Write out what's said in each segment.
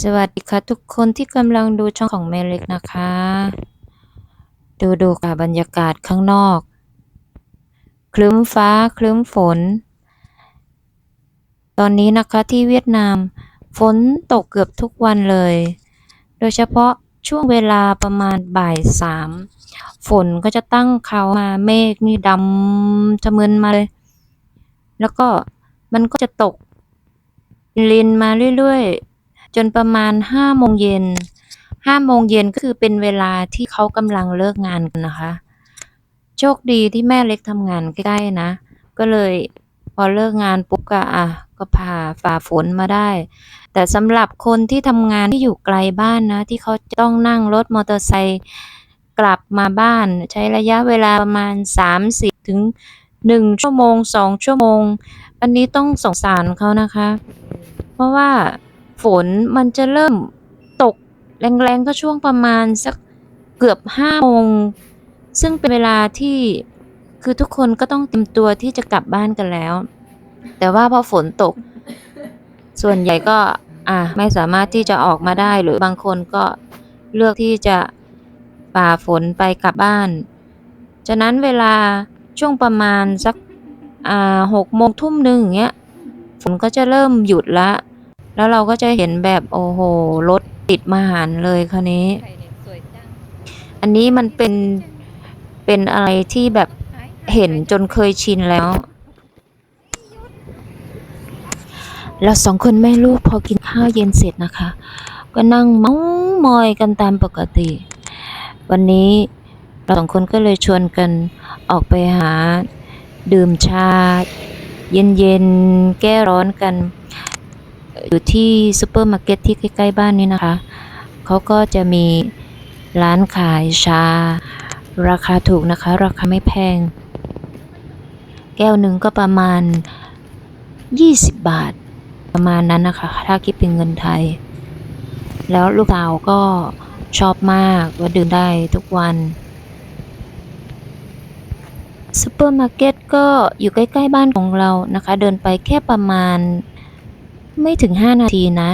สวัสดีค่ะทุกคนที่กำลังดูช่องของแม่เล็กนะคะ ดูดูค่ะบรรยากาศข้างนอก คลึ้มฟ้าคลึ้มฝน ตอนนี้นะคะที่เวียดนาม ฝนตกเกือบทุกวันเลย โดยเฉพาะช่วงเวลาประมาณบ่ายสามฝนก็จะตั้งเขามาเมฆนี่ดำทะมึนมาเลย แล้วก็มันก็จะตกลินมาเรื่อยๆ จนประมาณห้าโมงเย็นห้าโมงเย็นก็คือเป็นเวลาที่เขากำลังเลิกงานกันนะคะ โชคดีที่แม่เล็กทำงานใกล้ๆนะ ก็เลยพอเลิกงานปุ๊บก็อะก็พาฝ่าฝนมาได้ แต่สำหรับคนที่ทำงานที่อยู่ไกลบ้านนะ ที่เขาต้องนั่งรถมอเตอร์ไซค์กลับมาบ้าน ใช้ระยะเวลาประมาณ 30ถึง1ชั่วโมง 2 ชั่วโมง อันนี้ต้องสงสารเขานะคะ เพราะว่า ฝนมันจะเริ่มตกแรงๆก็ช่วงประมาณสักเกือบห้าโมงซึ่งเป็นเวลาที่คือทุกคนก็ต้องเตรียมตัวที่จะกลับบ้านกันแล้ว แต่ว่าพอฝนตก ส่วนใหญ่ก็อะไม่สามารถที่จะออกมาได้หรือบางคนก็เลือกที่จะฝ่าฝนไปกลับบ้าน ฉะนั้นเวลาช่วงประมาณสักอ่าหกโมงทุ่มหนึ่งอย่างเงี้ยฝนก็จะเริ่มหยุดละ แล้วเราก็จะเห็นแบบโอ้โหรถติดมหันเลยคราวนี้ อันนี้มันเป็นเป็นอะไรที่แบบเห็นจนเคยชินแล้ว เราสองคนแม่ลูกพอกินข้าวเย็นเสร็จนะคะ ก็นั่งเมามอยกันตามปกติ วันนี้เราสองคนก็เลยชวนกันออกไปหา ดื่มชา เย็นๆ แก้ร้อนกัน อยู่ที่ซูเปอร์มาร์เก็ตที่ใกล้ ๆ บ้านนี้นะคะ เขาก็จะมีร้านขายชา ราคาถูกนะคะ ราคาไม่แพง แก้วหนึ่งก็ประมาณ 20 บาท ประมาณนั้นนะคะ ถ้าคิดเป็นเงินไทย แล้วลูกสาวก็ชอบมากว่าดื่มได้ทุกวันซูเปอร์มาร์เก็ตก็อยู่ใกล้ ๆ บ้านของเรานะคะ เดินไปแค่ประมาณ ไม่ถึง 5 นาทีนะ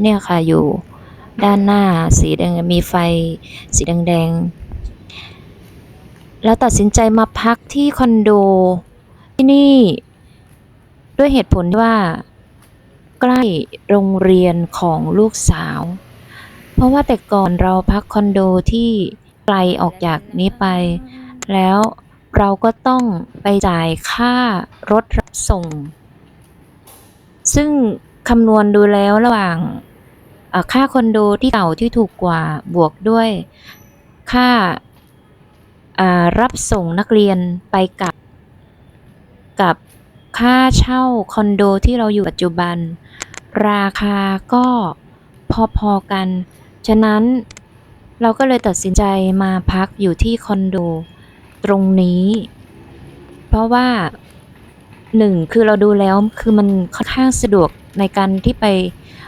เนี่ยค่ะอยู่ด้านหน้าสีแดงมีไฟสีแดงๆ แล้วตัดสินใจมาพักที่คอนโดที่นี่ด้วยเหตุผลว่าใกล้โรงเรียนของลูกสาว เพราะว่าแต่ก่อนเราพักคอนโดที่ไกลออกจากนี้ไป แล้วเราก็ต้องไปจ่ายค่ารถรับส่ง ซึ่ง คำนวณดูแล้วระหว่างค่าคอนโดที่เก่าที่ถูกกว่าบวกด้วยค่ารับส่งนักเรียนไปกับ กับค่าเช่าคอนโดที่เราอยู่ปัจจุบัน ราคาก็พอๆกัน ฉะนั้นเราก็เลยตัดสินใจมาพักอยู่ที่คอนโดตรงนี้ เพราะว่าหนึ่งคือเราดูแล้วคือมันค่อนข้างสะดวก ในการที่ไป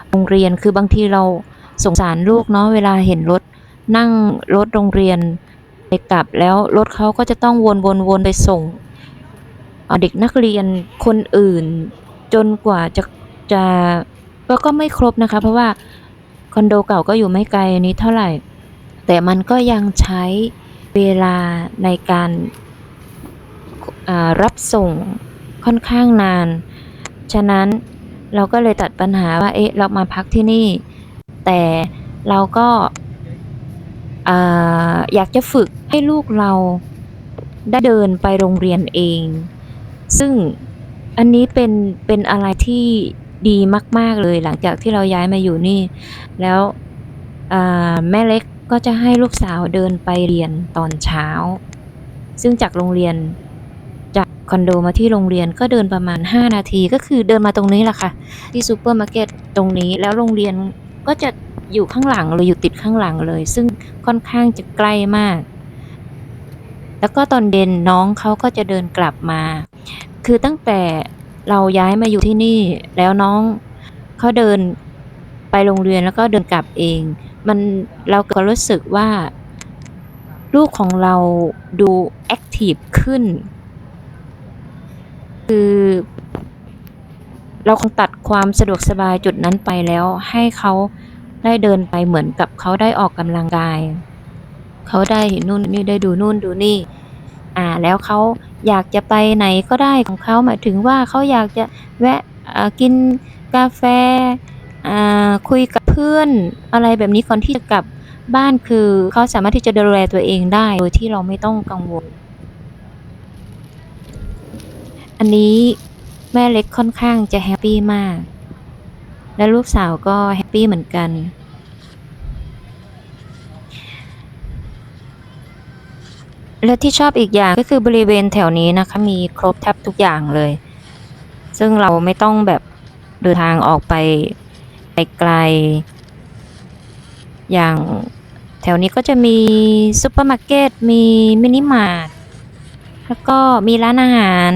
โรงเรียนคือบางทีเราสงสารลูกเนาะเวลาเห็นรถนั่งรถโรงเรียนไปกลับแล้วรถเขาก็จะต้องวนวนวนไปส่งเด็กนักเรียนคนอื่น จนกว่าจะจะก็ก็ไม่ครบนะคะ เพราะว่าคอนโดเก่าก็อยู่ไม่ไกลนี้เท่าไหร่ แต่มันก็ยังใช้เวลาในการรับส่งค่อนข้างนาน ฉะนั้น เราก็เลยตัดปัญหาว่าเอ๊ะเรามาพักที่นี่ แต่เราก็อยากจะฝึกให้ลูกเราได้เดินไปโรงเรียนเอง ซึ่งอันนี้เป็นเป็นอะไรที่ดีมาก ๆ เลยหลังจากที่เราย้ายมาอยู่นี่ แล้วแม่เล็กก็จะให้ลูกสาวเดินไปเรียนตอนเช้า ซึ่งจากโรงเรียน คอนโดมาที่โรงเรียนก็เดินประมาณ 5 นาทีก็คือเดินมาตรงนี้แหละค่ะ ที่ซูเปอร์มาร์เก็ตตรงนี้แล้วโรงเรียนก็จะอยู่ข้างหลังเลยอยู่ติดข้างหลังเลย ซึ่งค่อนข้างจะใกล้มาก แล้วก็ตอนเย็นน้องเขาก็จะเดินกลับมา คือตั้งแต่เราย้ายมาอยู่ที่นี่ แล้วน้องเขาเดินไปโรงเรียนแล้วก็เดินกลับเอง มันเราก็รู้สึกว่า ลูกของเราดูแอคทีฟขึ้น คือ เราคงตัดความสะดวกสบายจุดนั้นไปแล้ว ให้เขาได้เดินไปเหมือนกับเขาได้ออกกำลังกาย เขาได้เห็นนู่นนี่ได้ดูนู่นดูนี่ อ่า แล้วเขาอยากจะไปไหนก็ได้ของเขาหมายถึงว่าเขาอยากจะแวะกินกาแฟคุยกับเพื่อนอะไรแบบนี้ก่อนที่จะกลับบ้านคือเขาสามารถที่จะดูแลตัวเองได้ โดยที่เราไม่ต้องกังวล อันนี้แม่เล็กค่อนข้างจะแฮปปี้มาก และลูกสาวก็แฮปปี้เหมือนกัน และที่ชอบอีกอย่างก็คือบริเวณแถวนี้นะคะ มีครบแทบทุกอย่างเลย ซึ่งเราไม่ต้องแบบเดินทางออกไปไกลๆอย่างแถวนี้ก็จะมีซูเปอร์มาร์เก็ต มีมินิมาร์ท แล้วก็มีร้านอาหาร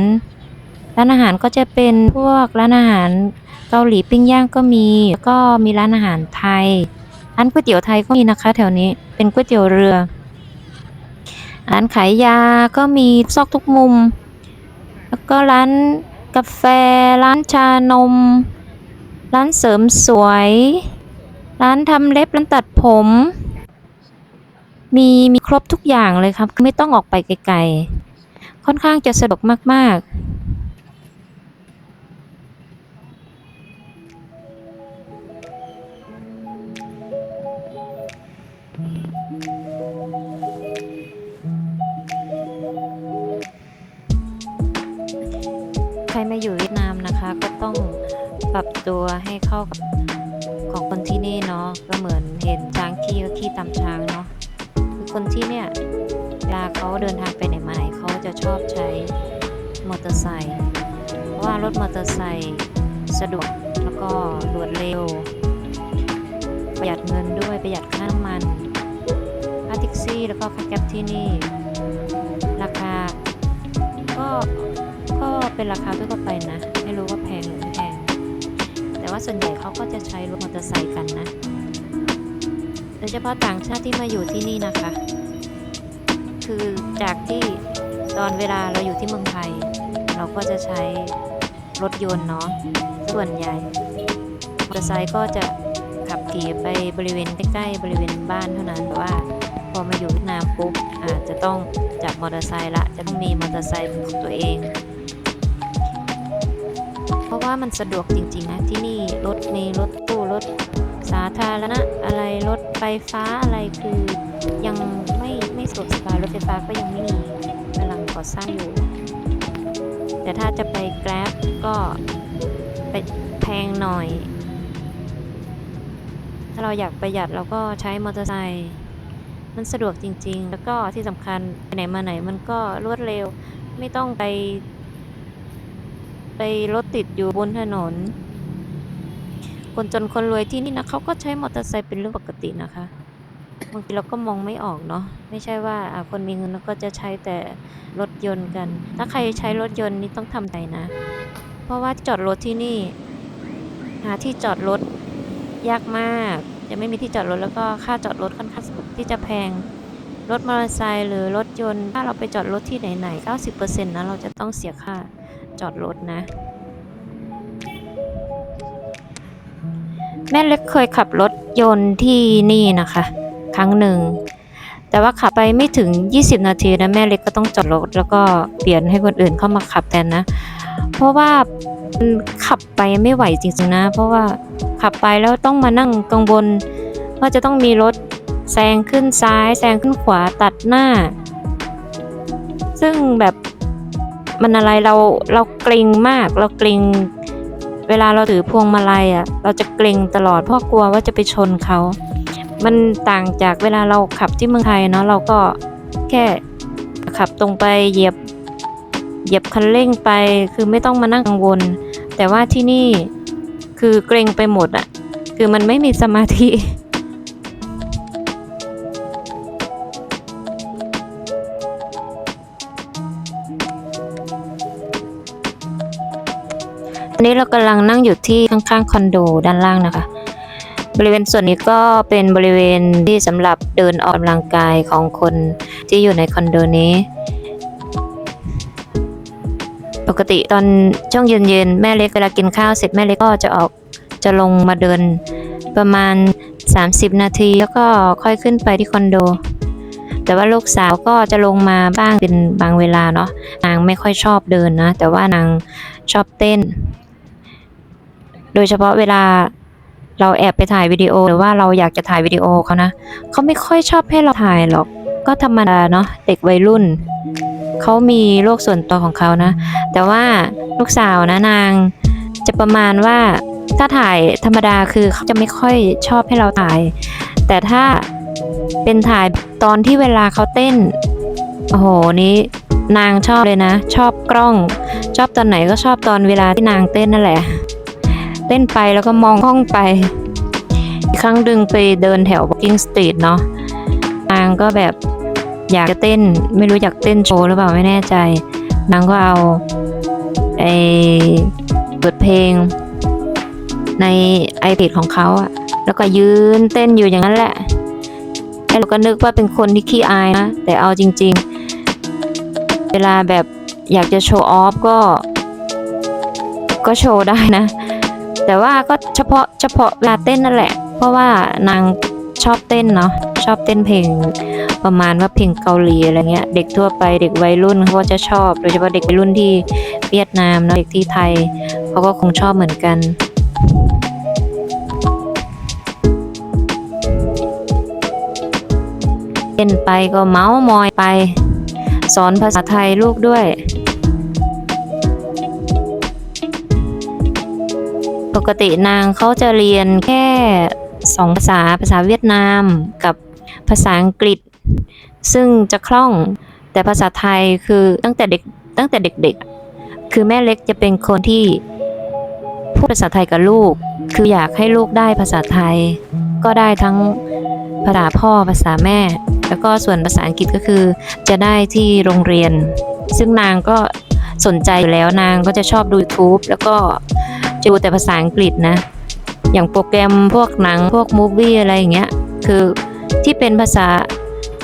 ร้านอาหารก็จะเป็นพวกร้านอาหารเกาหลีปิ้งย่างก็มีแล้วก็มีร้านอาหารไทยร้านก๋วยเตี๋ยวไทยก็มีนะคะ แถวนี้เป็นก๋วยเตี๋ยวเรือร้านขายยาก็มีซอกทุกมุม แล้วก็ร้านกาแฟ ร้านชานม ร้านเสริมสวย ร้านทำเล็บ ร้านตัดผม มีมีครบทุกอย่างเลยครับ ไม่ต้องออกไปไกลๆ ค่อนข้างจะสะดวกมากๆ รมาอยู่เวียดนามนะคะ ก็ต้องปรับตัวให้เข้ากับของคนที่นี่เนาะก็เหมือนเห็นช้างขี้ก็ขี้ตามช้างเนาะคือคนที่เนี่ยเวลาเขาเดินทางไปไหนมาไหนเขาจะชอบใช้มอเตอร์ไซค์เพราะว่ารถมอเตอร์ไซค์สะดวกแล้วก็รวดเร็ว ประหยัดเงินด้วยประหยัดค่าน้ำมันค่าแท็กซี่แล้วก็ค่าแก๊ปที่นี่ ราคาก็ ก็เป็นราคาทั่วไปนะ ไม่รู้ว่าแพงหรือไม่แพง แต่ว่าส่วนใหญ่เขาก็จะใช้รถมอเตอร์ไซค์กันนะ โดยเฉพาะต่างชาติที่มาอยู่ที่นี่นะคะ คือจากที่ตอนเวลาเราอยู่ที่เมืองไทย เราก็จะใช้รถยนต์เนาะส่วนใหญ่มอเตอร์ไซค์ก็จะขับขี่ไปบริเวณใกล้ๆบริเวณบ้านเท่านั้นแต่ว่าพอมาอยู่เวียดนามปุ๊บอาจจะต้องจับมอเตอร์ไซค์ละจะต้องมีมอเตอร์ไซค์เป็นของตัวเอง เพราะว่ามันสะดวกจริง ๆ นะที่นี่รถมีรถตู้รถสาธารณะอะไรรถไฟฟ้าอะไรคือยังไม่ไม่สะดวกสบายรถไฟฟ้าก็ยังไม่มีกำลังก่อสร้างอยู่ แต่ถ้าจะไป Grab ก็ไปแพงหน่อย ถ้าเราอยากประหยัดเราก็ใช้มอเตอร์ไซค์มันสะดวกจริง ๆ แล้วก็ที่สำคัญไปไหนมาไหนมันก็รวดเร็วไม่ต้องไป ไปรถติดอยู่บนถนน คนจนคนรวยที่นี่นะเขาก็ใช้มอเตอร์ไซค์เป็นเรื่องปกตินะคะบางทีเราก็มองไม่ออกเนาะไม่ใช่ว่าคนมีเงินแล้วก็จะใช้แต่รถยนต์กัน ถ้าใครใช้รถยนต์นี่ต้องทำใจนะ เพราะว่าจอดรถที่นี่ หาที่จอดรถยากมาก จะไม่มีที่จอดรถแล้วก็ค่าจอดรถค่อนข้างที่จะแพงรถมอเตอร์ไซค์หรือรถยนต์ ถ้าเราไปจอดรถที่ไหนๆ90%นะเราจะต้องเสียค่า จอดรถนะ แม่เล็กเคยขับรถยนต์ที่นี่นะคะ ครั้งหนึ่ง แต่ว่าขับไปไม่ถึง 20 นาทีนะแม่เล็กก็ต้องจอดรถ แล้วก็เปลี่ยนให้คนอื่นเข้ามาขับแทนนะ เพราะว่าขับไปไม่ไหวจริงๆนะ เพราะว่าขับไปแล้วต้องมานั่งกังวลว่าจะต้องมีรถแซงขึ้นซ้ายแซงขึ้นขวาตัดหน้า ซึ่งแบบ มันอะไรเราเราเกรงมาก เราเกรงเวลาเราถือพวงมาลัยอะ เราจะเกรงตลอดเพราะกลัวว่าจะไปชนเขา มันต่างจากเวลาเราขับที่เมืองไทยเนาะเราก็แค่ขับตรงไปเหยียบเหยียบคันเร่งไป คือไม่ต้องมานั่งกังวล แต่ว่าที่นี่คือเกรงไปหมดอะ คือมันไม่มีสมาธิ เรากำลังนั่งอยู่ที่ข้างๆคอนโดด้านล่างนะคะ บริเวณส่วนนี้ก็เป็นบริเวณที่สำหรับเดินออกกำลังกายของคนที่อยู่ในคอนโดนี้ ปกติตอนช่วงเย็นๆแม่เล็กเวลากินข้าวเสร็จแม่เล็กก็จะออกจะลงมาเดินประมาณ 30 นาทีแล้วก็ค่อยขึ้นไปที่คอนโด แต่ว่าลูกสาวก็จะลงมาบ้างเป็นบางเวลาเนาะนางไม่ค่อยชอบเดินนะ แต่ว่านางชอบเต้น โดยเฉพาะเวลาเราแอบไปถ่ายวิดีโอหรือว่าเราอยากจะถ่ายวิดีโอเขานะเขาไม่ค่อยชอบให้เราถ่ายหรอก ก็ธรรมดาเนาะเด็กวัยรุ่นเขามีโลกส่วนตัวของเขานะ แต่ว่าลูกสาวนะนางจะประมาณว่าถ้าถ่ายธรรมดาคือเขาจะไม่ค่อยชอบให้เราถ่าย แต่ถ้าเป็นถ่ายตอนที่เวลาเขาเต้นโอ้โหนี้นางชอบเลยนะ ชอบกล้อง ชอบตอนไหนก็ชอบตอนเวลาที่นางเต้นนั่นแหละ เต้นไปแล้วก็มองห้องไปอีกครั้งดึงไปเดินแถว Walking Street เนาะนางก็แบบอยากจะเต้นไม่รู้อยากเต้นโชว์หรือเปล่าไม่แน่ใจ นางก็เอาไอ้เปิดเพลง ใน iPad ของเขาอะแล้วก็ยืนเต้นอยู่อย่างนั้นแหละไอ้เราก็นึกว่าเป็นคนที่ขี้อายนะ แต่เอาจริง ๆ เวลาแบบอยากจะโชว์ออฟก็ ก็โชว์ได้นะ แต่ว่าก็เฉพาะเฉพาะเวลาเต้นนั่นแหละ เพราะว่านางชอบเต้นเนาะชอบเต้นเพลงประมาณว่าเพลงเกาหลีอะไรเงี้ย เด็กทั่วไปเด็กวัยรุ่นเขาก็จะชอบ โดยเฉพาะเด็กวัยรุ่นที่เวียดนามเนอะเด็กที่ไทยเขาก็คงชอบเหมือนกันเล่นไปก็เมาส์มอยไป สอนภาษาไทยลูกด้วย ปกตินางเขาจะเรียนแค่สองภาษาภาษาเวียดนามกับภาษาอังกฤษ ซึ่งจะคล่องแต่ภาษาไทยคือตั้งแต่เด็กตั้งแต่เด็กๆ คือแม่เล็กจะเป็นคนที่พูดภาษาไทยกับลูก คืออยากให้ลูกได้ภาษาไทย ก็ได้ทั้งภาษาพ่อภาษาแม่ แล้วก็ส่วนภาษาอังกฤษก็คือจะได้ที่โรงเรียน ซึ่งนางก็สนใจอยู่แล้วนางก็จะชอบดู YouTube แล้วก็ ดูแต่ภาษาอังกฤษนะ อย่างโปรแกรมพวกหนังพวกมูฟวี่อะไรอย่างเงี้ย คือที่เป็นภาษา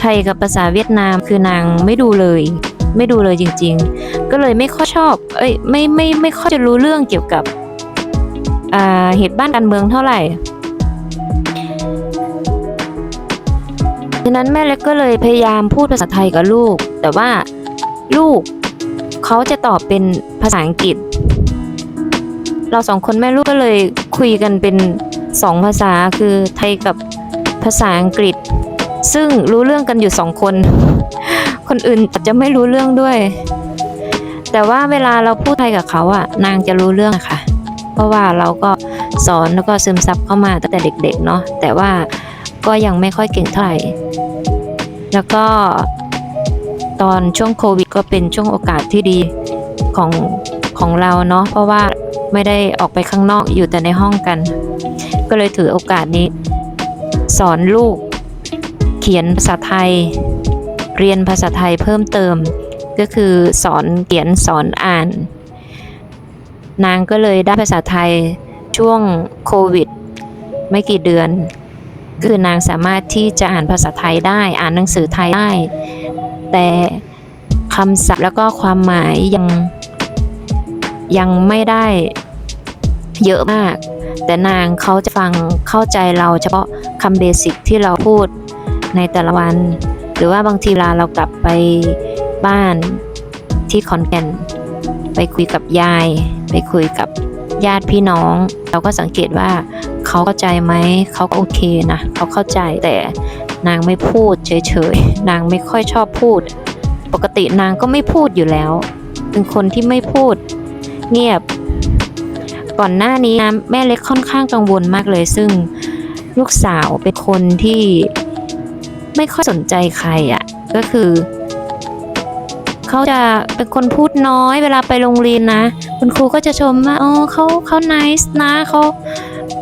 ไทยกับภาษาเวียดนามคือนางไม่ดูเลย ไม่ดูเลยจริง ๆ ก็เลยไม่ค่อยชอบ เอ้ยไม่ไม่ไม่ค่อยจะรู้เรื่องเกี่ยวกับอ่าเหตุบ้านการเมืองเท่าไหร่ฉะนั้นแม่เล็กก็เลยพยายามพูดภาษาไทยกับลูก แต่ว่าลูกเขาจะตอบเป็นภาษาอังกฤษ เราสองคนแม่ลูกก็เลยคุยกันเป็นสองภาษาคือไทยกับภาษาอังกฤษ ซึ่งรู้เรื่องกันอยู่สองคน คนอื่นอาจจะไม่รู้เรื่องด้วย แต่ว่าเวลาเราพูดไทยกับเขาอะนางจะรู้เรื่องอะค่ะ เพราะว่าเราก็สอนแล้วก็ซึมซับเข้ามาตั้งแต่เด็ก ๆ เนาะแต่ว่าก็ยังไม่ค่อยเก่งเท่าไหร่แล้วก็ตอนช่วงโควิดก็เป็นช่วงโอกาสที่ดีของของเราเนาะเพราะว่า ไม่ได้ออกไปข้างนอกอยู่แต่ในห้องกัน ก็เลยถือโอกาสนี้ สอนลูก เขียนภาษาไทย เรียนภาษาไทยเพิ่มเติม ก็คือสอนเขียนสอนอ่าน นางก็เลยได้ภาษาไทยช่วงโควิด ไม่กี่เดือน คือนางสามารถที่จะอ่านภาษาไทยได้อ่านหนังสือไทยได้ แต่คำศัพท์แล้วก็ความหมายยังยังไม่ได้ เยอะมาก แต่นางเขาจะฟังเข้าใจเราเฉพาะคำเบสิกที่เราพูดในแต่ละวัน หรือว่าบางทีเวลาเรากลับไปบ้านที่ขอนแก่น ไปคุยกับยาย ไปคุยกับญาติพี่น้อง เราก็สังเกตว่าเขาเข้าใจไหมเขาก็โอเคนะเขาเข้าใจแต่นางไม่พูดเฉยๆ นางไม่ค่อยชอบพูด ปกตินางก็ไม่พูดอยู่แล้ว เป็นคนที่ไม่พูด เงียบ ก่อนหน้านี้นะแม่เล็กค่อนข้างกังวลมากเลย ซึ่งลูกสาวเป็นคนที่ไม่ค่อยสนใจใครอะ่ะ ก็คือ เขาจะเป็นคนพูดน้อยเวลาไปโรงเรียนนะ คุณครูก็จะชมว่าอ๋อเขาเขาไนส์นะเขา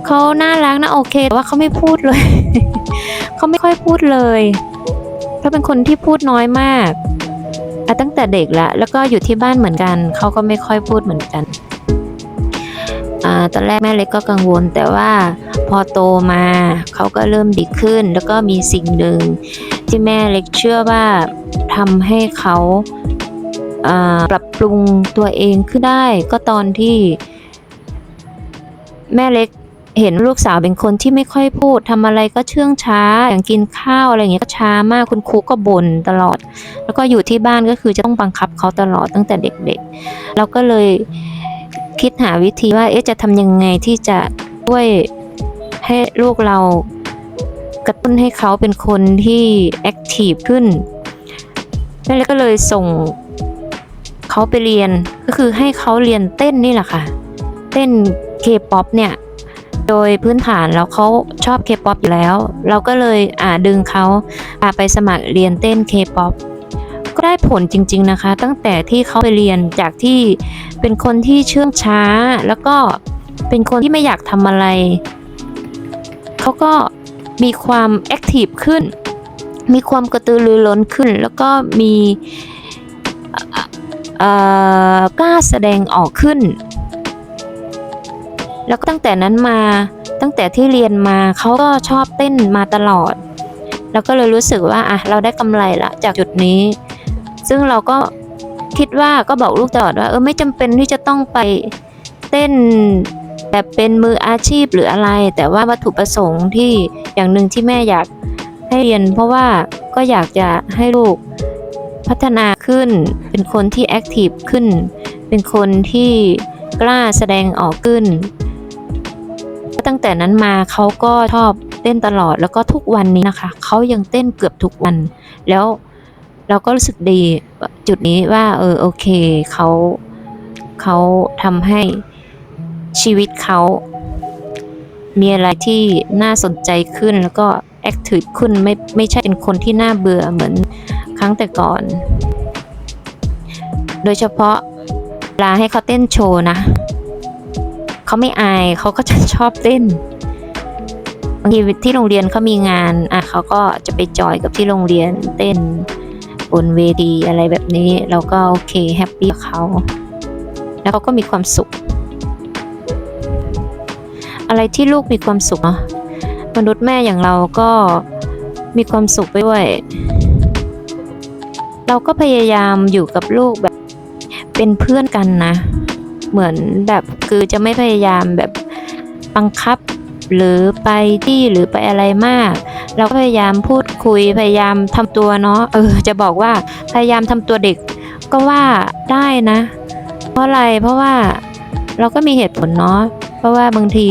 เขาน่ารักนะโอเคแต่ว่าเขาไม่พูดเลย เขาไม่ค่อยพูดเลยเขาเป็นคนที่พูดน้อยมากตั้งแต่เด็กละแล้วก็อยู่ที่บ้านเหมือนกัน เขาก็ไม่ค่อยพูดเหมือนกัน ตอนแรกแม่เล็กก็กังวล แต่ว่าพอโตมาเขาก็เริ่มดีขึ้น แล้วก็มีสิ่งหนึ่งที่แม่เล็กเชื่อว่าทำให้เขาปรับปรุงตัวเองขึ้นได้ ก็ตอนที่ แม่เล็กเห็นลูกสาวเป็นคนที่ไม่ค่อยพูดทำอะไรก็เชื่องช้า อย่างกินข้าวอะไรอย่างเงี้ยก็ช้ามากคุณครูก็บ่นตลอด แล้วก็อยู่ที่บ้านก็คือจะต้องบังคับเขาตลอดตั้งแต่เด็กๆ เราก็เลย คิดหาวิธีว่าเอ๊ะจะทำยังไงที่จะช่วยให้ลูกเรากระตุ้นให้เขาเป็นคนที่แอคทีฟขึ้นแล้วก็เลยส่งเขาไปเรียนก็คือให้เขาเรียนเต้นนี่แหละค่ะ เต้นเคป๊อปเนี่ย โดยพื้นฐานแล้วเขาชอบเคป๊อปอยู่แล้ว เราก็เลยอ่าดึงเขาพาไปสมัครเรียนเต้นเคป๊อป ก็ได้ผลจริง ๆนะคะ ตั้งแต่ที่เขาไปเรียนจากที่เป็นคนที่เชื่องช้า แล้วก็เป็นคนที่ไม่อยากทำอะไร เขาก็มีความแอคทีฟขึ้น มีความกระตือรือร้นขึ้น แล้วก็มีกล้าแสดงออกขึ้น แล้วก็ตั้งแต่นั้นมาตั้งแต่ที่เรียนมาเขาก็ชอบเต้นมาตลอด แล้วก็เลยรู้สึกว่าอะเราได้กำไรละจากจุดนี้ ซึ่งเราก็คิดว่าก็บอกลูกตลอดว่าเออไม่จำเป็นที่จะต้องไปเต้นแบบเป็นมืออาชีพหรืออะไร แต่ว่าวัตถุประสงค์ที่อย่างหนึ่งที่แม่อยากให้เรียน เพราะว่าก็อยากจะให้ลูกพัฒนาขึ้น เป็นคนที่แอคทีฟขึ้น เป็นคนที่กล้าแสดงออกขึ้น ตั้งแต่นั้นมาเขาก็ชอบเต้นตลอดแล้วก็ทุกวันนี้นะคะ เขายังเต้นเกือบทุกวันแล้ว เราก็รู้สึกดีจุดนี้ว่า เออโอเคเขาเขาทำให้ชีวิตเขา มีอะไรที่น่าสนใจขึ้นแล้วก็แอคทีฟขึ้นไม่ไม่ใช่เป็นคนที่น่าเบื่อเหมือนครั้งแต่ก่อน โดยเฉพาะเวลาให้เขาเต้นโชว์นะ เขาไม่อายเขาก็จะชอบเต้นบางทีที่โรงเรียนเขามีงานอะเขาก็จะไปจอยกับที่โรงเรียนเต้น บนเวทีอะไรแบบนี้ เราก็โอเคแฮปปี้กับเขา แล้วเขาก็มีความสุข อะไรที่ลูกมีความสุขเนาะมนุษย์แม่อย่างเราก็มีความสุขไปด้วย เราก็พยายามอยู่กับลูกแบบเป็นเพื่อนกันนะ เหมือนแบบคือจะไม่พยายามแบบบังคับ หรือไปที่หรือไปอะไรมาก เราก็พยายามพูดคุยพยายามทำตัวเนาะเออจะบอกว่าพยายามทำตัวเด็กก็ว่าได้นะ เพราะอะไรเพราะว่าเราก็มีเหตุผลเนาะเพราะว่าบางที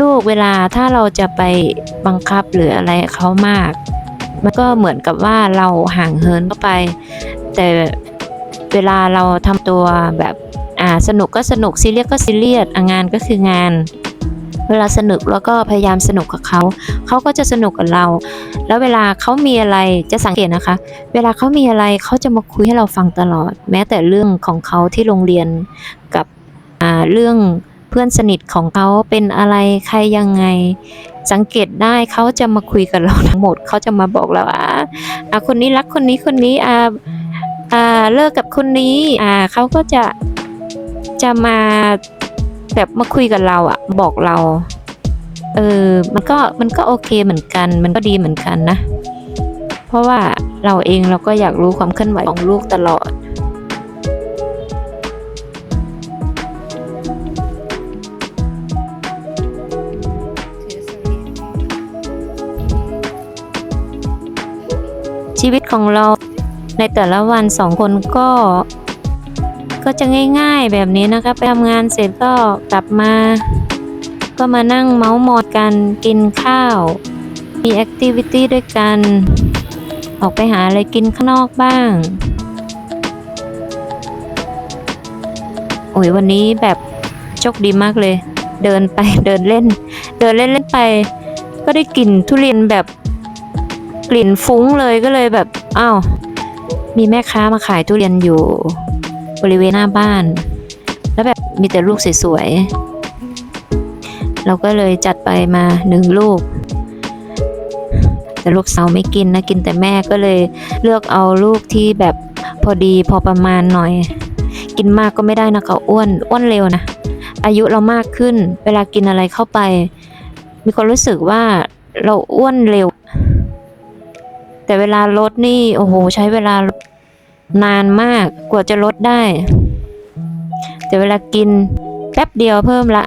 ลูกเวลาถ้าเราจะไปบังคับหรืออะไรเขามาก มันก็เหมือนกับว่าเราห่างเหินเข้าไป แต่เวลาเราทำตัวแบบอ่าสนุกก็สนุกซีเรียสก็ซีเรียสงานก็คืองาน เวลาสนุกแล้วก็พยายามสนุกกับเขา เขาก็จะสนุกกับเรา แล้วเวลาเขามีอะไรจะสังเกตนะคะ เวลาเขามีอะไรเขาจะมาคุยให้เราฟังตลอด แม้แต่เรื่องของเขาที่โรงเรียนกับเรื่องเพื่อนสนิทของเขาเป็นอะไรใครยังไง สังเกตได้เขาจะมาคุยกับเราทั้งหมดเขาจะมาบอกเราอ่าอ่าคนนี้รักคนนี้คนนี้อ่าอ่าเลิกกับคนนี้อ่าเขาก็จะจะมา แบบมาคุยกับเราอะบอกเรา เออ มันก็มันก็โอเคเหมือนกัน มันก็ดีเหมือนกันนะ เพราะว่าเราเองเราก็อยากรู้ความเคลื่อนไหวของลูกตลอด ชีวิตของเราในแต่ละวันสองคนก็ ก็จะง่าย ๆแบบนี้นะคะไปทำงานเสร็จก็กลับมา ก็มานั่งเมาส์มอยกันกินข้าว มีแอคทิวิตี้ด้วยกัน ออกไปหาอะไรกินข้างนอกบ้าง โอ้ยวันนี้แบบโชคดีมากเลย เดินไปเดินเล่น เดินเล่นเล่นไป ก็ได้กลิ่นทุเรียนแบบกลิ่นฟุ้งเลยก็เลยแบบอ้าวมีแม่ค้ามาขายทุเรียนอยู่ บริเวณหน้าบ้าน แล้วแบบมีแต่ลูกสวยๆ เราก็เลยจัดไปมาหนึ่งลูก แต่ลูกสาวไม่กินนะกินแต่แม่ก็เลยเลือกเอาลูกที่แบบพอดีพอประมาณหน่อย กินมากก็ไม่ได้นะเขาอ้วนอ้วนเร็วนะอายุเรามากขึ้น เวลากินอะไรเข้าไป มีความรู้สึกว่าเราอ้วนเร็ว แต่เวลาลดนี่โอ้โห ใช้เวลา นานมากกว่าจะลดได้ แต่เวลากินแป๊บเดียวเพิ่มละ